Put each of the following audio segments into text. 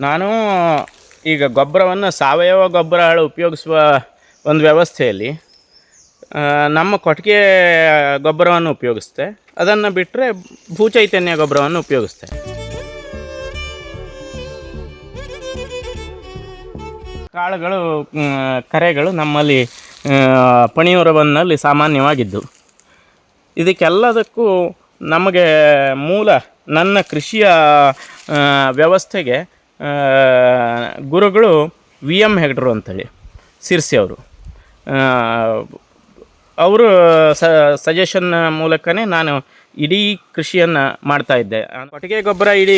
ನಾನು ಈಗ ಗೊಬ್ಬರವನ್ನು ಸಾವಯವ ಗೊಬ್ಬರಗಳು ಉಪಯೋಗಿಸುವ ಒಂದು ವ್ಯವಸ್ಥೆಯಲ್ಲಿ ನಮ್ಮ ಕೊಟ್ಟಿಗೆ ಗೊಬ್ಬರವನ್ನು ಉಪಯೋಗಿಸ್ತೆ ಅದನ್ನು ಬಿಟ್ಟರೆ ಭೂಚೈತನ್ಯ ಗೊಬ್ಬರವನ್ನು ಉಪಯೋಗಿಸ್ತೆ ಕಾಳುಗಳು ಕರೆಗಳು ನಮ್ಮಲ್ಲಿ ಪಣಿಯೂರವನ್ನಲ್ಲಿ ಸಾಮಾನ್ಯವಾಗಿದ್ದು. ಇದಕ್ಕೆಲ್ಲದಕ್ಕೂ ನಮಗೆ ಮೂಲ, ನನ್ನ ಕೃಷಿಯ ವ್ಯವಸ್ಥೆಗೆ ಗುರುಗಳು ವಿ ಎಂ ಹೆಗ್ಡ್ರು ಅಂತೇಳಿ, ಸಿರ್ಸಿ ಅವರು. ಅವರು ಸಜೆಷನ್ ಮೂಲಕನೇ ನಾನು ಇಡೀ ಕೃಷಿಯನ್ನು ಮಾಡ್ತಾ ಇದ್ದೆ. ಕೊಟ್ಟಿಗೆ ಗೊಬ್ಬರ ಇಡೀ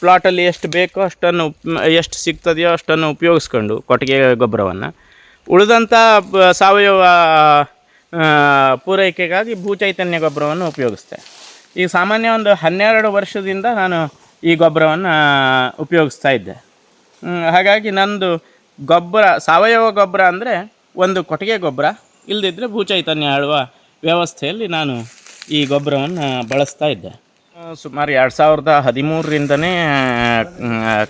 ಪ್ಲಾಟಲ್ಲಿ ಎಷ್ಟು ಬೇಕೋ ಅಷ್ಟನ್ನು ಎಷ್ಟು ಸಿಗ್ತದೆಯೋ ಅಷ್ಟನ್ನು ಉಪಯೋಗಿಸ್ಕೊಂಡು ಕೊಟ್ಟಿಗೆ ಗೊಬ್ಬರವನ್ನು. ಉಳಿದಂಥ ಸಾವಯವ ಪೂರೈಕೆಗಾಗಿ ಭೂಚೈತನ್ಯ ಗೊಬ್ಬರವನ್ನು ಉಪಯೋಗಿಸ್ತೆ ಈಗ ಸಾಮಾನ್ಯ ಒಂದು ಹನ್ನೆರಡು ವರ್ಷದಿಂದ ನಾನು ಈ ಗೊಬ್ಬರವನ್ನು ಉಪಯೋಗಿಸ್ತಾ ಇದ್ದೆ. ಹಾಗಾಗಿ ನಂದು ಗೊಬ್ಬರ ಸಾವಯವ ಗೊಬ್ಬರ ಅಂದರೆ ಒಂದು ಕೊಟ್ಟಿಗೆ ಗೊಬ್ಬರ ಇಲ್ಲದಿದ್ದರೆ ಭೂಚೈತನ್ಯ ಆಳುವ ವ್ಯವಸ್ಥೆಯಲ್ಲಿ ನಾನು ಈ ಗೊಬ್ಬರವನ್ನು ಬಳಸ್ತಾ ಇದ್ದೆ. ಸುಮಾರು ಎರಡು ಸಾವಿರದ ಹದಿಮೂರರಿಂದನೇ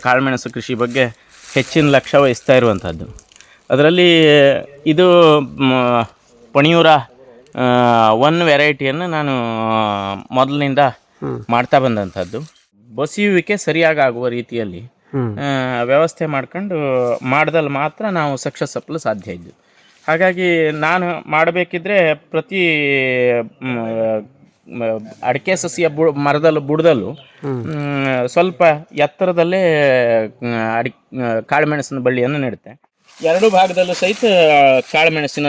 ಕಾಳುಮೆಣಸು ಕೃಷಿ ಬಗ್ಗೆ ಹೆಚ್ಚಿನ ಲಕ್ಷ್ಯ ವಹಿಸ್ತಾ ಇರುವಂಥದ್ದು ಅದರಲ್ಲಿ ಇದು ಪಣಿಯೂರ ಒನ್ ವೆರೈಟಿಯನ್ನು ನಾನು ಮೊದಲಿನಿಂದ ಮಾಡ್ತಾ ಬಂದಂಥದ್ದು ಬಸಿಯುವಿಕೆ ಸರಿಯಾಗಿ ಆಗುವ ರೀತಿಯಲ್ಲಿ ವ್ಯವಸ್ಥೆ ಮಾಡ್ಕೊಂಡು ಮಾಡ್ದಲ್ಲಿ ಮಾತ್ರ ನಾವು ಸಕ್ಸಸ್ ಅಪ್ಲು ಸಾಧ್ಯ ಇದ್ದು. ಹಾಗಾಗಿ ನಾನು ಮಾಡಬೇಕಿದ್ರೆ ಪ್ರತಿ ಅಡಿಕೆ ಸಸಿಯ ಬು ಮರದಲ್ಲೂ ಬುಡದಲ್ಲೂ ಸ್ವಲ್ಪ ಎತ್ತರದಲ್ಲೇ ಅಡಿ ಕಾಳುಮೆಣಸಿನ ಬಳ್ಳಿಯನ್ನು ನೆಡುತ್ತೆ. ಎರಡು ಭಾಗದಲ್ಲೂ ಸಹಿತ ಕಾಳುಮೆಣಸಿನ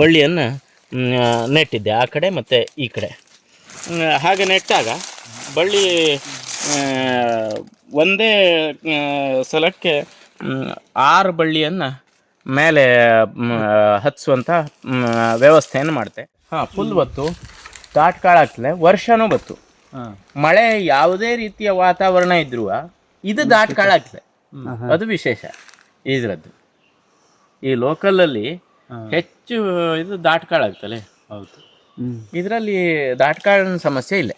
ಬಳ್ಳಿಯನ್ನು ನೆಟ್ಟಿದ್ದೆ. ಆ ಕಡೆ ಮತ್ತು ಈ ಕಡೆ. ಹಾಗೆ ನೆಟ್ಟಾಗ ಬಳ್ಳಿ ಆ, ಒಂದೇ ಸಲಕ್ಕೆ ಆರು ಬಳ್ಳಿಯನ್ನು ಮೇಲೆ ಹತ್ಸುವಂಥ ವ್ಯವಸ್ಥೆಯನ್ನು ಮಾಡ್ತೆ. ಹಾಂ ಫುಲ್ ಬತ್ತು. ದಾಟ್ ಕಾಳಾಗ್ತದೆ ವರ್ಷನೂ ಬತ್ತು. ಮಳೆ ಯಾವುದೇ ರೀತಿಯ ವಾತಾವರಣ ಇದ್ರೂ ಇದು ದಾಟ್ ಕಾಳಾಗ್ತದೆ ಅದು ವಿಶೇಷ ಇದ್ರದ್ದು. ಈ ಲೋಕಲಲ್ಲಿ ಹೆಚ್ಚು ಇದು ದಾಟ್ ಕಾಳಾಗ್ತದೆ ಹೌದು. ಇದರಲ್ಲಿ ದಾಟ್ಕಾಳಿನ ಸಮಸ್ಯೆ ಇಲ್ಲ.